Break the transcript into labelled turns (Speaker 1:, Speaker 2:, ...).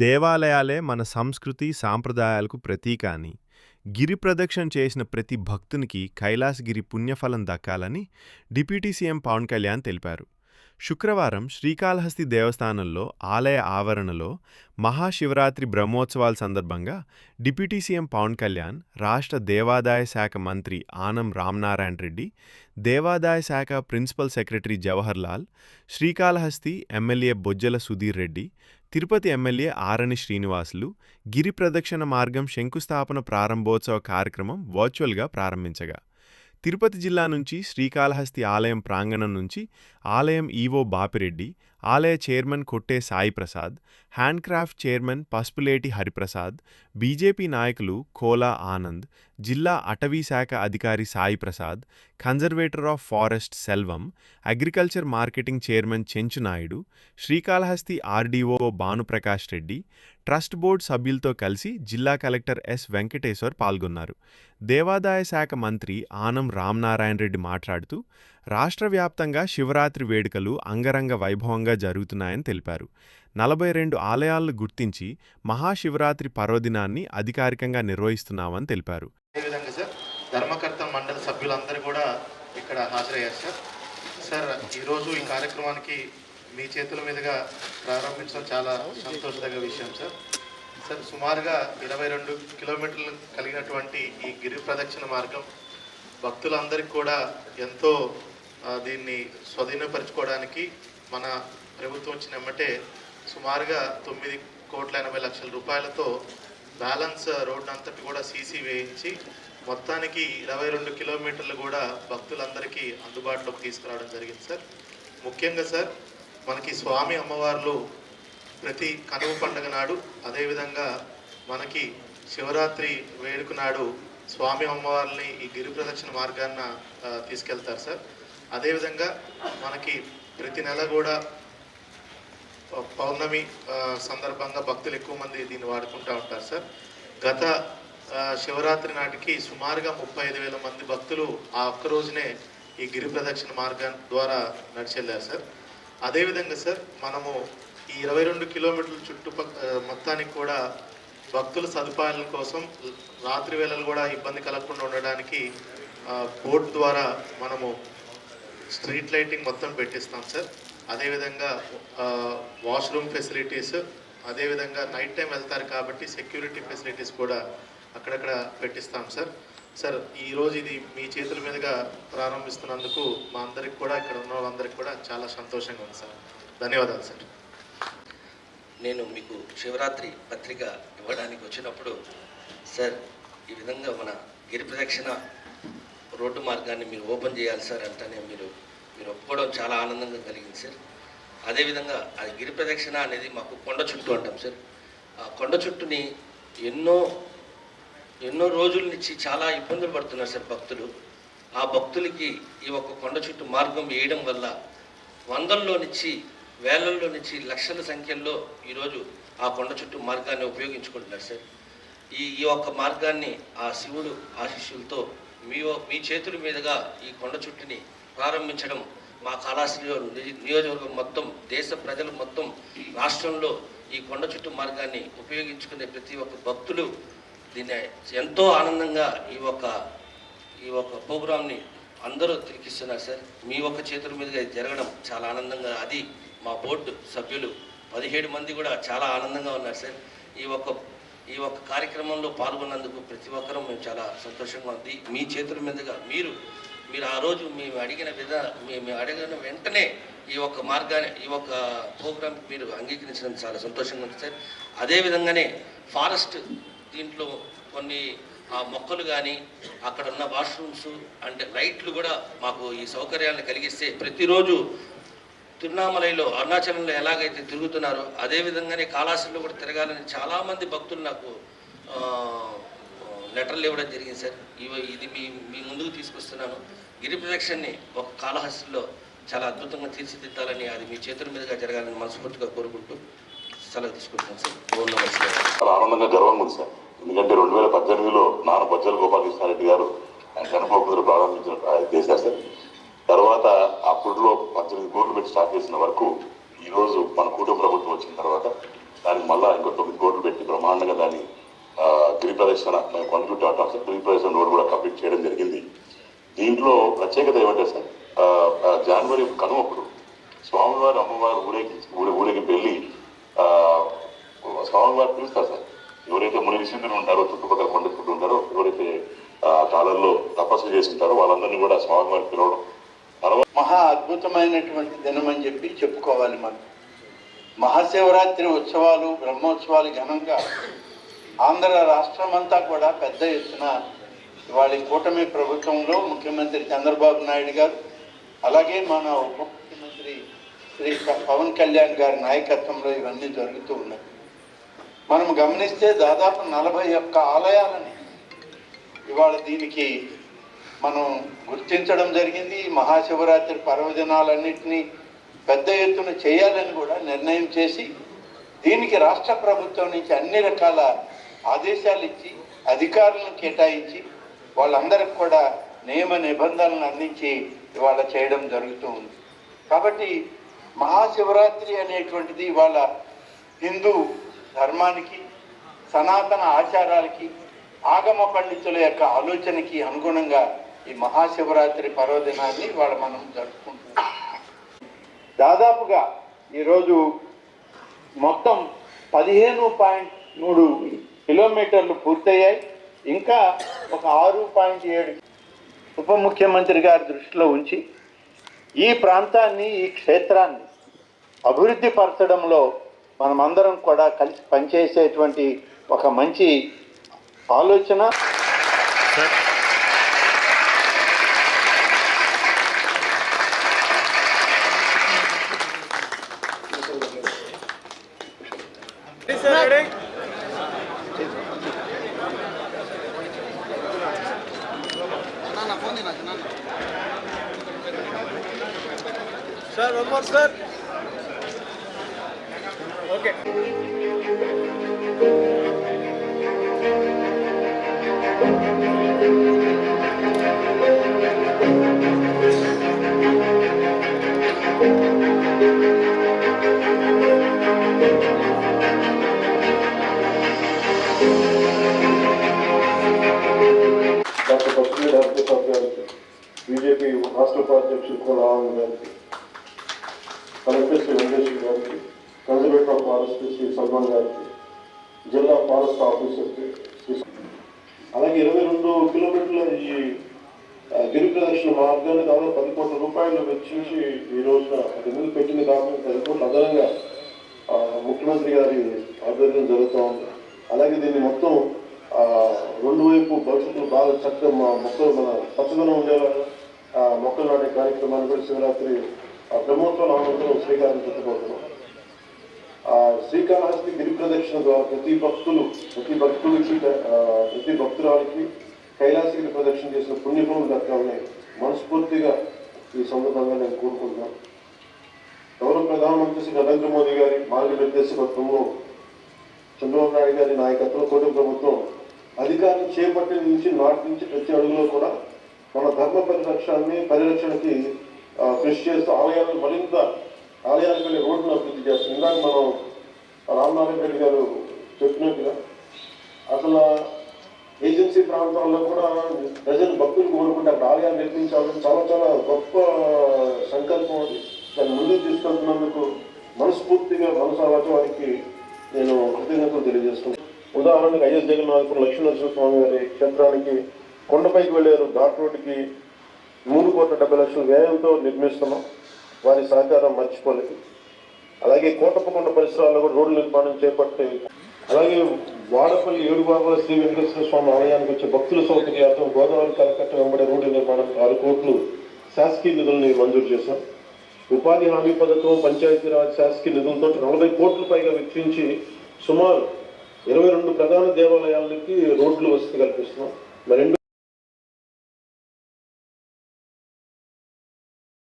Speaker 1: దేవాలయాలే మన సంస్కృతి సాంప్రదాయాలకు ప్రతీక అని గిరి ప్రదక్షిణ చేసిన ప్రతి భక్తునికి కైలాసగిరి పుణ్యఫలం దక్కాలని డిప్యూటీ సీఎం పవన్ కళ్యాణ్ తెలిపారు. శుక్రవారం శ్రీకాళహస్తి దేవస్థానంలో ఆలయ ఆవరణలో మహాశివరాత్రి బ్రహ్మోత్సవాల సందర్భంగా డిప్యూటీ సీఎం పవన్ కళ్యాణ్ రాష్ట్ర దేవాదాయ శాఖ మంత్రి ఆనం రామనారాయణ రెడ్డి దేవాదాయ శాఖ principal secretary Jawahar Lal Srikalahasti MLA Bojjala Sudheer Reddy Tirupati MLA Arani Srinivasulu గిరి ప్రదక్షిణ మార్గం శంకుస్థాపన ప్రారంభోత్సవ కార్యక్రమం వర్చువల్గా ప్రారంభించగా తిరుపతి జిల్లా నుంచి శ్రీకాళహస్తి ఆలయం ప్రాంగణం నుంచి ఆలయం ఈవో బాపిరెడ్డి ఆలయ chairman Kotte Sai handcraft chairman Pasupuleti Hariprasad BJP నాయకులు కోలా ఆనంద్ జిల్లా అటవీశాఖ అధికారి Sai Prasad conservator of forest Selvam agriculture marketing chairman Chenchu Naidu Srikalahasti RDO Bhanuprakash Reddy trust board సభ్యులతో కలిసి జిల్లా కలెక్టర్ ఎస్ వెంకటేశ్వర్ పాల్గొన్నారు. దేవాదాయ శాఖ మంత్రి ఆనం రామనారాయణ రెడ్డి మాట్లాడుతూ రాష్ట్ర వ్యాప్తంగా శివరాత్రి వేడుకలు అంగరంగ వైభవంగా జరుగుతున్నాయని తెలిపారు. నలభై రెండు ఆలయాలను గుర్తించి మహాశివరాత్రి పర్వదినాన్ని అధికారికంగా నిర్వహిస్తున్నామని తెలిపారు.
Speaker 2: అదేవిధంగా సార్ ధర్మకర్త మండలి సభ్యులందరూ కూడా ఇక్కడ హాజరయ్యారు సార్. సార్ ఈరోజు ఈ కార్యక్రమానికి మీ చేతుల మీదుగా ప్రారంభించడం చాలా సంతోషదగ్గ విషయం సార్. సార్ సుమారుగా ఇరవై రెండు కిలోమీటర్లు కలిగినటువంటి ఈ గిరి ప్రదక్షిణ మార్గం భక్తులందరికీ కూడా ఎంతో దీన్ని స్వాధీనపరచుకోవడానికి మన ప్రభుత్వం వచ్చిన ఎమ్మటే సుమారుగా తొమ్మిది కోట్ల ఎనభై లక్షల రూపాయలతో బ్యాలెన్స్ రోడ్ అంతటి కూడా సీసీ వేయించి మొత్తానికి ఇరవై రెండు కిలోమీటర్లు కూడా భక్తులందరికీ అందుబాటులోకి తీసుకురావడం జరిగింది సార్. ముఖ్యంగా సార్ మనకి స్వామి అమ్మవార్లు ప్రతి కనుమ పండుగ నాడు అదేవిధంగా మనకి శివరాత్రి వేడుక నాడు స్వామి అమ్మవారిని ఈ గిరి ప్రదక్షిణ మార్గాన్న తీసుకెళ్తారు సార్. అదేవిధంగా మనకి ప్రతి నెల కూడా పౌర్ణమి సందర్భంగా భక్తులు ఎక్కువ మంది దీన్ని వాడుకుంటూ ఉంటారు సార్. గత శివరాత్రి నాటికి సుమారుగా ముప్పై ఐదు వేల మంది భక్తులు ఆ ఒక్క రోజునే ఈ గిరి ప్రదక్షిణ మార్గం ద్వారా నడిచెళ్ళారు సార్. అదేవిధంగా సార్ మనము ఈ ఇరవై రెండు కిలోమీటర్ల చుట్టుపక్క మొత్తానికి కూడా భక్తుల సదుపాయాల కోసం రాత్రి వేళలు కూడా ఇబ్బంది కలగకుండా ఉండడానికి బోర్డు ద్వారా మనము స్ట్రీట్ లైటింగ్ మొత్తం పెట్టిస్తాం సార్. అదేవిధంగా వాష్రూమ్ ఫెసిలిటీస్ అదేవిధంగా నైట్ టైం వెళ్తారు కాబట్టి సెక్యూరిటీ ఫెసిలిటీస్ కూడా అక్కడక్కడ పెట్టిస్తాం సార్. సార్ ఈరోజు ఇది మీ చేతుల మీదుగా ప్రారంభిస్తున్నందుకు మా అందరికి కూడా ఇక్కడ ఉన్న వాళ్ళందరికీ కూడా చాలా సంతోషంగా ఉంది సార్. ధన్యవాదాలు సార్.
Speaker 3: నేను మీకు శివరాత్రి పత్రిక ఇవ్వడానికి వచ్చినప్పుడు సార్ ఈ విధంగా మన గిరి ప్రదక్షిణ రోడ్డు మార్గాన్ని మీరు ఓపెన్ చేయాలి సార్ అంటేనే మీరు మీరు ఒప్పుకోవడం చాలా ఆనందంగా కలిగింది సార్. అదేవిధంగా అది గిరి ప్రదక్షిణ అనేది మాకు కొండ చుట్టూ అంటాం సార్. ఆ కొండ చుట్టూని ఎన్నో ఎన్నో రోజుల నుంచి చాలా ఇబ్బందులు పడుతున్నారు సార్ భక్తులు. ఆ భక్తులకి ఈ ఒక్క కొండ చుట్టూ మార్గం వేయడం వల్ల వందల్లో నుంచి వేలల్లో నుంచి లక్షల సంఖ్యలో ఈరోజు ఆ కొండ చుట్టూ మార్గాన్ని ఉపయోగించుకుంటున్నారు సార్. ఈ ఈ ఒక్క మార్గాన్ని ఆ శివుడు ఆశీస్సులతో మీ మీ చేతుల మీదుగా ఈ కొండ చుట్టుని ప్రారంభించడం మా కాళాశ్రీలో నియోజకవర్గం మొత్తం దేశ ప్రజలు మొత్తం రాష్ట్రంలో ఈ కొండ చుట్టూ మార్గాన్ని ఉపయోగించుకునే ప్రతి ఒక్క భక్తులు దీన్ని ఎంతో ఆనందంగా ఈ ఒక్క ఈ ఒక ప్రోగ్రామ్ని అందరూ తిరిగిస్తున్నారు సార్. మీ ఒక్క చేతుల మీదుగా ఇది జరగడం చాలా ఆనందంగా అది మా బోర్డు సభ్యులు పదిహేడు మంది కూడా చాలా ఆనందంగా ఉన్నారు సార్. ఈ ఒక్క ఈ ఒక్క కార్యక్రమంలో పాల్గొన్నందుకు ప్రతి ఒక్కరూ మేము చాలా సంతోషంగా ఉంది. మీ చేతుల మీదుగా మీరు మీరు ఆ రోజు మేము అడిగిన విధ మేము అడిగిన వెంటనే ఈ యొక్క మార్గాన్ని ఈ యొక్క ప్రోగ్రామ్ మీరు అంగీకరించడం చాలా సంతోషంగా ఉంది సార్. అదేవిధంగానే ఫారెస్ట్ దీంట్లో కొన్ని ఆ మొక్కలు కానీ అక్కడ ఉన్న వాష్రూమ్స్ అంటే లైట్లు కూడా మాకు ఈ సౌకర్యాలను కలిగిస్తే ప్రతిరోజు తిరునామలైలో అరుణాచలంలో ఎలాగైతే తిరుగుతున్నారో అదే విధంగానే కూడా తిరగాలని చాలామంది భక్తులు నాకు లెటర్లు ఇవ్వడం జరిగింది సార్. ఇవి ఇది మీ మీ ముందుకు తీసుకొస్తున్నాను. గిరి ప్రదక్షిణని ఒక కాలహస్తిలో చాలా అద్భుతంగా తీర్చిదిద్దాలని అది మీ చేతుల మీదుగా జరగాలని మనస్ఫూర్తిగా కోరుకుంటూ సెలవు తీసుకుంటున్నాను సార్.
Speaker 4: చాలా ఆనందంగా గర్వంగా ఉంది సార్. ఎందుకంటే రెండు వేల పద్దెనిమిదిలో నాన్న బొజ్జల గోపాలకృష్ణారెడ్డి గారు ఆయన కనుపకుదురు ప్రారంభించిన చేశారు సార్. తర్వాత అప్పుడులో పద్దెనిమిది కోట్లు పెట్టి స్టార్ట్ చేసిన వరకు ఈరోజు మన కూటమి ప్రభుత్వం వచ్చిన తర్వాత దానికి మళ్ళీ ఇంకో తొమ్మిది కోట్లు పెట్టి బ్రహ్మాండంగా దాన్ని గిరి ప్రదర్శన మేము కంప్యూటర్ ఆటాం సార్ గిరి రోడ్ కూడా కంప్లీట్ చేయడం జరిగింది. దీంట్లో ప్రత్యేకత ఏమంటే సార్ జనవరి కనుమప్పుడు స్వామివారి అమ్మవారు ఊరేగి ఊరి ఊరేగి వెళ్ళి స్వామివారు పిలుస్తారు సార్. ఎవరైతే మునిగి ఋషులు ఉంటారో చుట్టుపక్కల కొండ చుట్టూ ఉంటారో ఎవరైతే కాలంలో తపస్సు చేసింటారో వాళ్ళందరినీ కూడా స్వామివారి పిలవడం. తర్వాత
Speaker 5: మహా అద్భుతమైనటువంటి దినం అని చెప్పి చెప్పుకోవాలి మనం మహాశివరాత్రి ఉత్సవాలు బ్రహ్మోత్సవాలు ఘనంగా ఆంధ్ర రాష్ట్రం అంతా కూడా పెద్ద ఎత్తున ఇవాళ కూటమి ప్రభుత్వంలో ముఖ్యమంత్రి చంద్రబాబు నాయుడు గారు అలాగే మన ఉప ముఖ్యమంత్రి శ్రీ పవన్ కళ్యాణ్ గారి నాయకత్వంలో ఇవన్నీ జరుగుతూ ఉన్నాయి. మనం గమనిస్తే దాదాపు నలభై ఒక్క ఆలయాలని ఇవాళ దీనికి మనం గుర్తించడం జరిగింది. మహాశివరాత్రి పర్వదినాలన్నింటినీ పెద్ద ఎత్తున చేయాలని కూడా నిర్ణయం చేసి దీనికి రాష్ట్ర ప్రభుత్వం నుంచి అన్ని రకాల ఆదేశాలు ఇచ్చి అధికారులను కేటాయించి వాళ్ళందరికి కూడా నియమ నిబంధనలు అందించి ఇవాళ చేయడం జరుగుతూ ఉంది. కాబట్టి మహాశివరాత్రి అనేటువంటిది ఇవాళ హిందూ ధర్మానికి సనాతన ఆచారాలకి ఆగమ పండితుల యొక్క ఆలోచనకి అనుగుణంగా ఈ మహాశివరాత్రి పర్వదినాన్ని ఇవాళ మనం జరుపుకుంటున్నాం. దాదాపుగా ఈరోజు మొత్తం పదిహేను పాయింట్ మూడు కిలోమీటర్లు పూర్తయ్యాయి. ఇంకా ఒక ఆరు పాయింట్ ఏడు ఉప ముఖ్యమంత్రి గారి దృష్టిలో ఉంచి ఈ ప్రాంతాన్ని ఈ క్షేత్రాన్ని అభివృద్ధి పరచడంలో మనమందరం కూడా కలిసి పనిచేసేటువంటి ఒక మంచి ఆలోచన.
Speaker 1: Sir.
Speaker 6: Sir, one more,
Speaker 7: sir. Okay. Basmir Abdul Safi, BJP Rashtrapati Chukula Angayanti. Collector Shri Venkateswara గారికి conservator of forest Shri Salman గారికి జిల్లా ఫారెస్ట్ ఆఫీసర్కి అలాగే ఇరవై రెండు కిలోమీటర్ల ఈ ఆ, గిరి ప్రదక్షిణ మార్గాన్ని దాదాపు పది కోట్ల రూపాయలు వెచ్చించి ఈ రోజున అది ముందు పెట్టింది కాకుండా పది కోట్ల అదనంగా ముఖ్యమంత్రి గారి ఆధ్వర్యం జరుగుతూ ఉంది. అలాగే దీన్ని మొత్తం రెండు వైపు భవిష్యత్తులో బాగా చక్కగా మా మొక్కలు మన పచ్చదనం ఉండేలా మొక్కలు నాటే కార్యక్రమాన్ని కూడా శివరాత్రి ఆ, బ్రహ్మోత్సవం అనంతరం శ్రీకారం చుట్టుకోతున్నాం ఆ శ్రీకాళహస్తి గిరి ప్రదక్షిణ ద్వారా ప్రతి భక్తులు ప్రతి భక్తులకి ప్రతి భక్తురాలికి కైలాసగిరి ప్రదక్షిణ చేసిన పుణ్యభూములు దక్కాలని మనస్ఫూర్తిగా ఈ సందర్భంగా నేను కోరుకుంటున్నాను గౌరవ ప్రధానమంత్రి శ్రీ నరేంద్ర మోదీ గారి మార్గనిర్దేశకత్వంలో చంద్రబాబు నాయుడు గారి నాయకత్వం కూటమి ప్రభుత్వం అధికారం చేపట్టిన నుంచి నాటి నుంచి ప్రతి అడుగులో కూడా మన ధర్మ పరిరక్షణని పరిరక్షణకి కృషి చేస్తూ ఆలయాలను మరింత ఆలయాలకు వెళ్ళి రోడ్డును అభివృద్ధి చేస్తుంది ఇందాక మనం రామ్నారాయణ రెడ్డి గారు చెప్పినట్టుగా అసలు ఏజెన్సీ ప్రాంతాల్లో కూడా ప్రజలు భక్తులు కోరుకుంటే అక్కడ ఆలయాలు నిర్మించాలని చాలా చాలా గొప్ప సంకల్పం అది. దాన్ని ముందుకు తీసుకెళ్తున్నందుకు మనస్ఫూర్తిగా మనసావాచ వారికి నేను కృతజ్ఞతలు తెలియజేస్తున్నాను. ఉదాహరణకు ఐఎస్ జగన్నాథపురం లక్ష్మీనరసింహ స్వామి గారి క్షేత్రానికి కొండపైకి వెళ్ళారు ఘాట్ రోడ్డుకి మూడు కోట్ల డెబ్బై లక్షల వ్యయంతో నిర్మిస్తున్నాం. వారి సహకారం మర్చిపోలేదు. అలాగే కోటప్పకొండ పరిసరాల్లో కూడా రోడ్ల నిర్మాణం చేపట్టి అలాగే వాడపల్లి ఏడుబాబా శ్రీ వెంకటేశ్వర స్వామి ఆలయానికి వచ్చే భక్తుల సౌకర్యార్థం గోదావరి కలకట్ట వెంబడే రోడ్డు నిర్మాణానికి ఆరు కోట్లు శాసకీయ నిధులను మంజూరు చేశాం. ఉపాధి హామీ పథకం పంచాయతీరాజ్ శాసకీయ నిధులతో నలభై కోట్లు పైగా వెచ్చించి సుమారు ఇరవై రెండు ప్రధాన దేవాలయాలకి రోడ్లు వసతి కల్పిస్తున్నాం. మరి